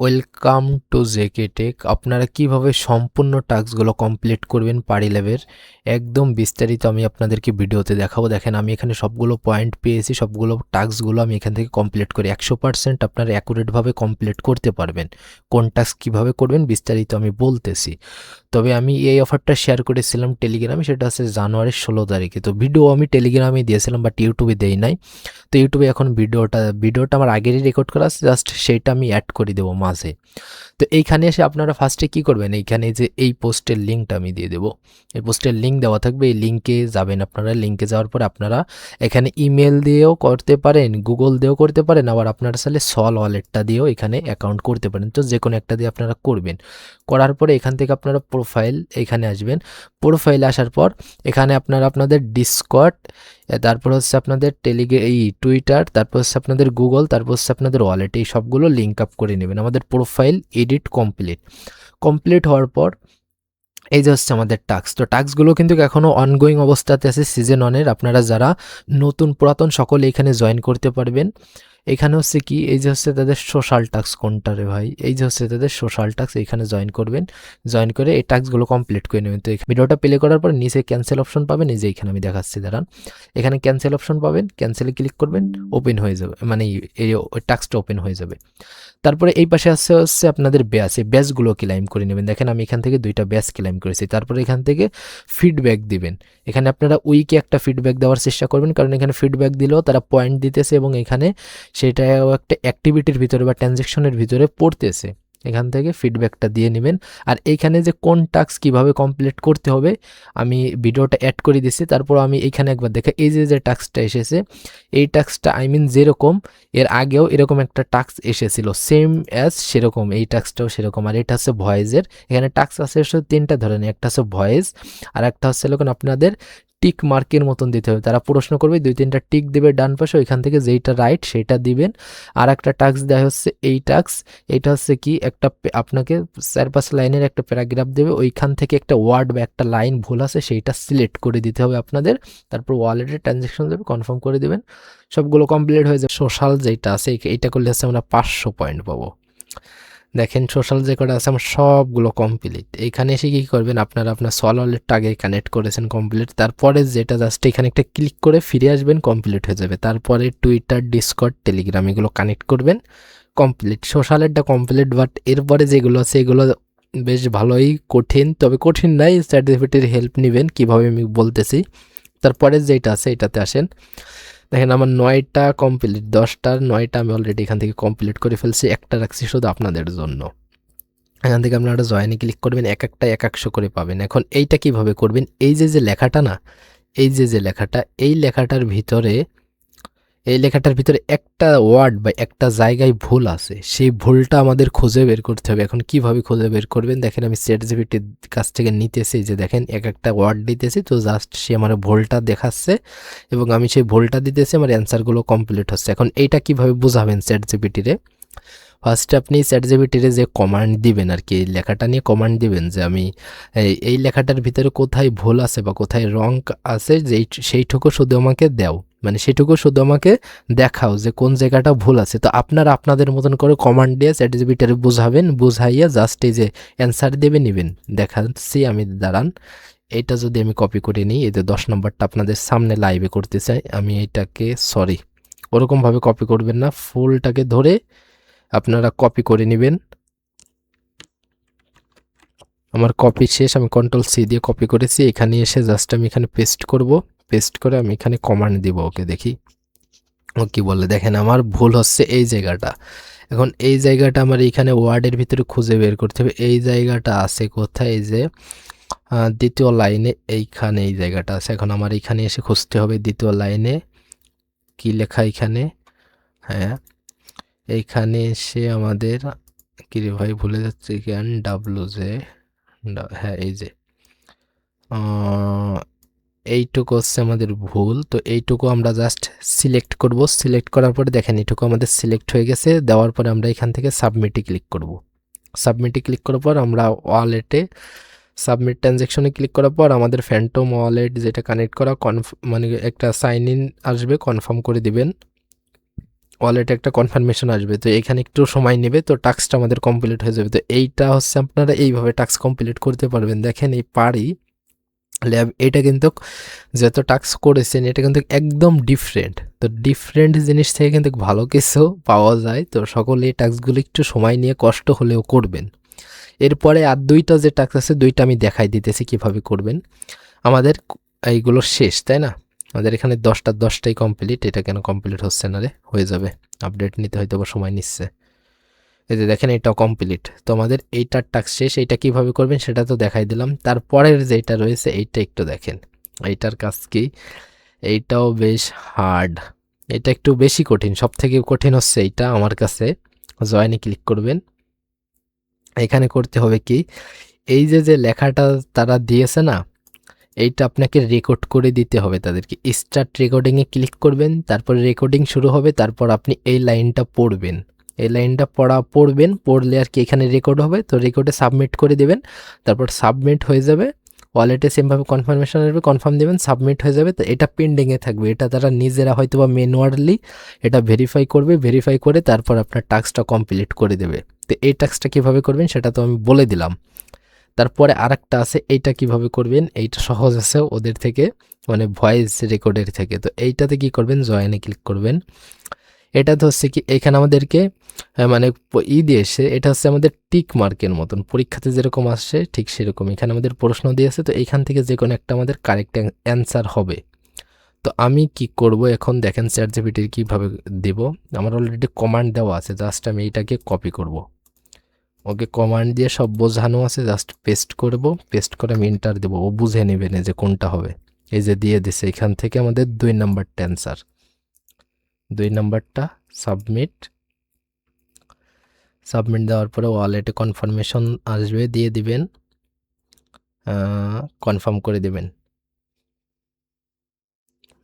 Welcome to JK take আপনারা কীভাবে সম্পূর্ণ টাস্কগুলো কমপ্লিট করবেন পারি লেভেল একদম বিস্তারিত আমি আপনাদেরকে ভিডিওতে দেখাবো। দেখেন, আমি এখানে সবগুলো পয়েন্ট পেয়েছি, সবগুলো টাস্কগুলো আমি এখান থেকে কমপ্লিট করি একশো পার্সেন্ট আপনারা অ্যাকুরেটভাবে কমপ্লিট করতে পারবেন। কোন টাস্ক কীভাবে করবেন বিস্তারিত আমি বলতেছি। তবে আমি এই অফারটা শেয়ার করেছিলাম টেলিগ্রামে সেটা হচ্ছে জানুয়ারির ষোলো তারিখে। তো ভিডিও আমি টেলিগ্রামে দিয়েছিলাম বাট ইউটিউবে দেই নাই। তো ইউটিউবে এখন ভিডিওটা ভিডিওটা আমার আগেরই রেকর্ড করা আছে জাস্ট সেইটা আমি অ্যাড করে দেবো। মাঝে। তো এইখানে এসে আপনারা ফার্স্টে কি করবেন? এইখানে যে এই পোস্টের লিঙ্কটা আমি দিয়ে দেবো। এই পোস্টের লিঙ্ক দেওয়া থাকবে। এই লিঙ্কে যাবেন আপনারা। লিঙ্কে যাওয়ার পর আপনারা এখানে ইমেল দিয়েও করতে পারেন গুগল দিয়েও করতে পারেন, আবার আপনারা চাইলে সল ওয়ালেটটা দিয়েও এখানে অ্যাকাউন্ট করতে পারেন। তো যে কোনো একটা দিয়ে আপনারা করবেন। করার পরে এখান থেকে আপনারা প্রোফাইল এখানে আসবেন। প্রোফাইল আসার পর এখানে আপনারা আপনাদের ডিসকট তারপর হচ্ছে আপনাদের টেলিগ্রা এই টুইটার তারপর হচ্ছে আপনাদের গুগল তারপর হচ্ছে আপনাদের ওয়ালেট এই সবগুলো লিঙ্ক আপ করে নেবেন। আমাদের প্রোফাইল এডিট কমপ্লিট কমপ্লিট হওয়ার পর, এই যে হচ্ছে আমাদের টাস্ক তো টাস্কগুলো কিন্তু এখনও অনগোয়িং অবস্থাতে আছে সিজন ওয়ানের আপনারা যারা নতুন, পুরাতন, সকলে এখানে জয়েন করতে পারবেন। এখানে হচ্ছে কি, এই যে হচ্ছে তাদের সোশ্যাল টাস্ক কোনটা রে ভাই? এই যে হচ্ছে তাদের সোশ্যাল টাস্ক এখানে জয়েন করবেন। জয়েন করে এই টাস্কগুলো কমপ্লিট করে নেবেন। তো ভিডিওটা প্লে করার পর নিচে ক্যান্সেল অপশন পাবেন। এই যে এখানে আমি দেখাচ্ছি, দাঁড়ান। এখানে ক্যান্সেল অপশন পাবেন। ক্যান্সেলে ক্লিক করবেন ওপেন হয়ে যাবে। মানে এই টাস্কটা ওপেন হয়ে যাবে। তারপরে এই পাশে আসছে হচ্ছে আপনাদের ব্যাস এই ব্যাসগুলো ক্লাইম করে নেবেন। দেখেন আমি এখান থেকে দুইটা ব্যাস ক্লাইম করেছি। তারপরে এখান থেকে ফিডব্যাক দিবেন। এখানে আপনারা উইকে একটা ফিডব্যাক দেওয়ার চেষ্টা করবেন। কারণ এখানে ফিডব্যাক দিলেও তারা পয়েন্ট দিতেছে এবং এখানে সেটাও একটা অ্যাক্টিভিটির ভিতরে বা ট্রানজ্যাকশনের ভিতরে পড়তেছে। এখান থেকে ফিডব্যাকটা দিয়ে নেবেন। আর এইখানে যে কোন টাস্ক কীভাবে কমপ্লিট করতে হবে, আমি ভিডিওটা অ্যাড করে দিছি, তারপর আমি এইখানে একবার দেখে, এই যে যে টাস্কটা এসেছে, এই টাস্কটা আই মিন যেরকম, এর আগেও এরকম একটা টাস্ক এসেছিল সেম অ্যাজ সেরকম, এই টাস্কটাও সেরকম। আর এটা হচ্ছে ভয়েসের এখানে টাস্ক আছে তিনটা ধরনের, একটা হচ্ছে ভয়েস আর একটা হচ্ছে এরকম আপনাদের টিক মার্কের মতন দিতে হবে। তারা প্রশ্ন করবে, দুই তিনটা টিক দেবে ডান পাশে, ওইখান থেকে যেইটা রাইট সেটা দিবেন। আর একটা টাস্ক দেওয়া হচ্ছে এই টাস্ক এটা হচ্ছে কি, একটা আপনাকে চার পাঁচ লাইনের একটা প্যারাগ্রাফ দেবে, ওইখান থেকে একটা ওয়ার্ড বা একটা লাইন ভুল আছে, সেইটা সিলেক্ট করে দিতে হবে আপনাদের। তারপর ওয়ালেটে ট্রানজ্যাকশন দেবে কনফার্ম করে দেবেন। সবগুলো কমপ্লিট হয়ে যাবে। সোশ্যাল যেটা আছে, এইটা করলে হচ্ছে আমরা পাঁচশো পয়েন্ট পাবো। দেখেন সোশ্যাল যে কটা আছে, আমার সবগুলো কমপ্লিট এইখানে এসে কী করবেন, আপনারা আপনার সল ওয়ালেটটা আগে কানেক্ট করেছেন কমপ্লিট তারপরে যেটা জাস্ট এখানে একটা ক্লিক করে ফিরে আসবেন কমপ্লিট হয়ে যাবে। তারপরে টুইটার ডিসকট টেলিগ্রাম এগুলো কানেক্ট করবেন কমপ্লিট সোশ্যালেরটা কমপ্লিট বাট এরপরে যেগুলো আছে, এগুলো বেশ ভালোই কঠিন, তবে কঠিন নাই সার্টিফিকেটের হেল্প নেবেন, কীভাবে আমি বলতেছি। তারপরে যেটা আছে, এটাতে আসেন। দেখেন আমার নয়টা কমপ্লিট দশটার নয়টা আমি অলরেডি এখান থেকে কমপ্লিট করে ফেলছি, একটা রাখছি শুধু আপনাদের জন্য। এখান থেকে আপনারা জয়েনে ক্লিক করবেন, এক একটা এক একশো করে পাবেন। এখন এইটা কীভাবে করবেন? এই যে যে লেখাটা না, এই যে যে লেখাটা, এই লেখাটার ভিতরে এই লেখাটার ভিতরে একটা ওয়ার্ড বা একটা জায়গায় ভুল আছে। সেই ভুলটা আমাদের খুঁজে বের করতে হবে। এখন কীভাবে খুঁজে বের করবেন? দেখেন আমি সেট জিবিটির কাছ থেকে নিতেছি যে দেখেন এক একটা ওয়ার্ড দিতেছি তো জাস্ট সে আমার ভুলটা দেখাচ্ছে এবং আমি সেই ভুলটা দিতেছি, আমার অ্যান্সারগুলো কমপ্লিট হচ্ছে। এখন এইটা কীভাবে বোঝাবেন সেট জিবিটিরে ফার্স্টে আপনি চ্যাট জিবিটিরে যে কমান্ড দিবেন আর কি এই লেখাটা নিয়ে কমান্ড দিবেন যে আমি এই লেখাটার ভিতরে কোথায় ভুল আছে বা কোথায় রং আছে, যেই, সেইটুকু শুধু আমাকে দাও। মানে সেটুকু শুধু আমাকে দেখাও যে কোন জায়গাটা ভুল আছে। তো আপনারা আপনাদের মতন করে কমান্ড দিয়ে চ্যাট জিবিটারে বুঝাবেন, বুঝাইয়া জাস্ট এই যে অ্যান্সার দেবে, নেবেন। দেখাচ্ছি আমি, দাঁড়ান। এটা যদি আমি কপি করে নিই, এই যে দশ নম্বরটা আপনাদের সামনে লাইভে করতে চাই, আমি এটাকে সরি ওরকমভাবে কপি করবেন না। ফুলটাকে ধরে আপনারা কপি করে নেবেন। আমার কপি শেষ, আমি কন্ট্রোল সি দিয়ে কপি করেছি। এখানে এসে জাস্ট আমি এখানে পেস্ট করব। পেস্ট করে আমি এখানে কমান্ড দিব ওকে, দেখি। ও কি বলে, দেখেন আমার ভুল হচ্ছে এই জায়গাটা। এখন এই জায়গাটা আমার এইখানে ওয়ার্ডের ভিতরে খুঁজে বের করতে হবে। এই জায়গাটা আছে কোথায়? এই যে দ্বিতীয় লাইনে এইখানে এই জায়গাটা আছে। এখন আমার এইখানে এসে খুঁজতে হবে দ্বিতীয় লাইনে। কি লেখা এখানে? হ্যাঁ এইখানে এসে আমাদের কিরে ভাই, ভুলে যাচ্ছে কেন ডাব্লু জে হ্যাঁ এই যে এইটুকু হচ্ছে আমাদের ভুল। তো এইটুকু আমরা জাস্ট সিলেক্ট করব। সিলেক্ট করার পরে দেখেন এইটুকু আমাদের সিলেক্ট হয়ে গেছে। দেওয়ার পরে আমরা এখান থেকে সাবমিটে ক্লিক করব। সাবমিটে ক্লিক করার পর আমরা ওয়ালেটে সাবমিট ট্রানজ্যাকশনে ক্লিক করার পর আমাদের ফ্যান্টম ওয়ালেট যেটা কানেক্ট করা কনফ মানে একটা সাইন ইন আসবে কনফার্ম করে দিবেন। ওয়ালেটে একটা কনফার্মেশন আসবে। তো এখানে একটু সময় নেবে, তো টাস্কটা আমাদের কমপ্লিট হয়ে যাবে। তো এইটা হচ্ছে আপনারা এইভাবে টাস্ক কমপ্লিট করতে পারবেন। দেখেন এই পারি ল্যাব এটা কিন্তু যত টাস্ক করেছেন, এটা কিন্তু একদম ডিফারেন্ট তো ডিফারেন্ট জিনিস থেকে কিন্তু ভালো কিছু পাওয়া যায়। তো সকলে এই টাস্কগুলো একটু সময় নিয়ে কষ্ট হলেও করবেন। এরপরে আর দুইটা যে টাস্ক আছে, দুইটা আমি দেখাই দিতেছি কীভাবে করবেন। আমাদের এইগুলো শেষ, তাই না? আমাদের এখানে দশটা, দশটাই কমপ্লিট এটা কেন কমপ্লিট হচ্ছে না রে? হয়ে যাবে। আপডেট নিতে হয়তো সময় নিচ্ছে। এই যে দেখেন এটাও কমপ্লিট তো আমাদের এইটার টাস্ক শেষ, এইটা কীভাবে করবেন সেটা তো দেখাই দিলাম। তারপরের যেটা রয়েছে, এইটা একটু দেখেন। এইটার কাজ কি? এইটাও বেশ হার্ড এটা একটু বেশি কঠিন সব থেকে কঠিন হচ্ছে এইটা আমার কাছে। জয়েনে ক্লিক করবেন। এখানে করতে হবে কি? এই যে যে লেখাটা তারা দিয়েছে না, এইটা আপনাকে রেকর্ড করে দিতে হবে তাদেরকে। স্টার্ট রেকর্ডিংয়ে ক্লিক করবেন, তারপর রেকর্ডিং শুরু হবে, তারপর আপনি এই লাইনটা পড়বেন। এই লাইনটা পড়া, পড়বেন, পড়লে আর কি এখানে রেকর্ড হবে। তো রেকর্ডে সাবমিট করে দেবেন, তারপর সাবমিট হয়ে যাবে। ওয়ালেটে সেমভাবে কনফার্মেশন আসবে কনফার্ম দেবেন সাবমিট হয়ে যাবে। তো এটা পেন্ডিংয়ে থাকবে। এটা তারা নিজেরা হয়তো বা ম্যানুয়ালি এটা ভেরিফাই করবে ভেরিফাই করে তারপর আপনার টাস্কটা কমপ্লিট করে দেবে। তো এই টাস্কটা কীভাবে করবেন সেটা তো আমি বলে দিলাম। তারপরে আরেকটা আছে, এইটা কীভাবে করবেন? এইটা সহজ আছে ওদের থেকে মানে ভয়েস রেকর্ডের থেকে। তো এইটাতে কি করবেন? জয়েনে ক্লিক করবেন। এটা তো হচ্ছে কি, এখানে আমাদেরকে মানে ই দিয়েছে এটা হচ্ছে আমাদের টিক মার্কের মতন। পরীক্ষাতে যেরকম আসছে ঠিক সেরকম এখানে আমাদের প্রশ্ন দিয়েছে তো এইখান থেকে যে কোনো একটা আমাদের কারেক্ট অ্যান্সার হবে। তো আমি কি করব এখন? দেখেন চ্যাট জিপিটির কীভাবে দেব। আমার অলরেডি কমান্ড দেওয়া আছে জাস্ট আমি এইটাকে কপি করব। ওকে কমান্ড দিয়ে সব বোঝানো আছে জাস্ট পেস্ট করব। পেস্ট করে আমি ইন্টার দেবো। ও বুঝে নেবে না যে কোনটা হবে। এই যে দিয়ে দিছে, এখান থেকে আমাদের দুই নাম্বারটা অ্যান্সার দুই নাম্বারটা সাবমিট সাবমিট দেওয়ার পরে ওয়ালেটে কনফার্মেশন আসবে, দিয়ে দিবেন কনফার্ম করে দিবেন।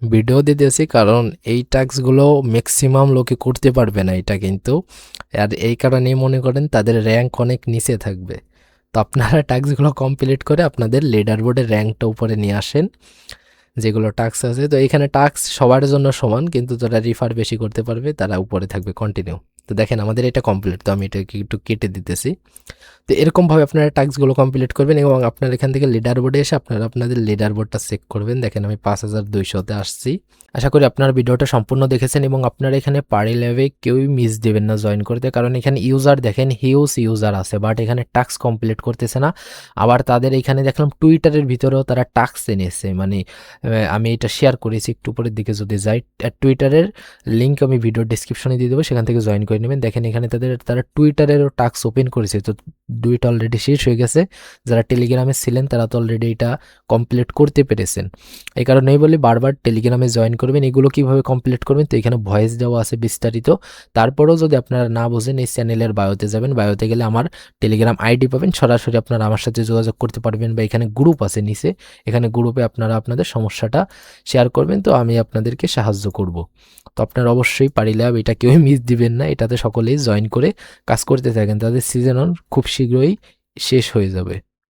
ভিডিও দিতেছি কারণ এই টাস্কগুলো ম্যাক্সিমাম লোকে করতে পারবে না এটা কিন্তু। আর এই কারণেই মনে করেন তাদের র্যাঙ্ক অনেক নিচে থাকবে। তো আপনারা টাস্কগুলো কমপ্লিট করে আপনাদের লিডার বোর্ডের র্যাঙ্কটা উপরে নিয়ে আসেন। যেগুলো টাক্স আছে। তো এখানে টাক্স সবার জন্য সমান, কিন্তু যারা রিফার বেশি করতে পারবে, তারা উপরে থাকবে কন্টিনিউ তো দেখেন, আমাদের এটা কমপ্লিট তো আমি এটাকে একটু কেটে দিতেছি। তো এরকমভাবে আপনারা টাস্কগুলো কমপ্লিট করবেন এবং আপনার এখান থেকে লিডার বোর্ডে এসে আপনারা আপনাদের লিডার বোর্ডটা চেক করবেন। দেখেন, আমি পাঁচ হাজার দুইশোতে আসছি। আশা করি আপনারা ভিডিওটা সম্পূর্ণ দেখেছেন এবং আপনারা এখানে পারি লেভে কেউই মিস দেবেন না জয়েন করতে। কারণ এখানে ইউজার দেখেন হিউজ ইউজার আছে বাট এখানে টাস্ক কমপ্লিট করতেছে না। আবার তাদের এখানে দেখলাম টুইটারের ভিতরেও তারা টাস্ক এনেছে। মানে আমি এটা শেয়ার করেছি, একটু উপরের দিকে যদি যাই টুইটারের লিঙ্ক আমি ভিডিও ডিসক্রিপশনে দিয়ে দেবো, সেখান থেকে জয়েন করে নেবেন। দেখেন এখানে তাদের, তারা টুইটারেরও টাস্ক ওপেন করেছে। তো দুইটা অলরেডি শেষ হয়ে গেছে। যারা টেলিগ্রামে ছিলেন, তারা তো অলরেডি এটা কমপ্লিট করতে পেরেছেন। এই কারণেই বলি বারবার টেলিগ্রামে জয়েন করবেন। এগুলো কীভাবে কমপ্লিট করবেন, তো এখানে ভয়েস দেওয়া আছে বিস্তারিত। তারপরেও যদি আপনারা না বোঝেন, এই চ্যানেলের বায়োতে যাবেন। বায়োতে গেলে আমার টেলিগ্রাম আইডি পাবেন। সরাসরি আপনারা আমার সাথে যোগাযোগ করতে পারবেন বা এখানে গ্রুপ আছে নিচে। এখানে গ্রুপে আপনারা আপনাদের সমস্যাটা শেয়ার করবেন। তো আমি আপনাদেরকে সাহায্য করব। তো আপনারা অবশ্যই পারিলে এটা কেউই মিস দিবেন না। এটাতে সকলেই জয়েন করে কাজ করতে থাকেন। তাদের সিজন খুব শীঘ্রই শেষ হয়ে যাবে।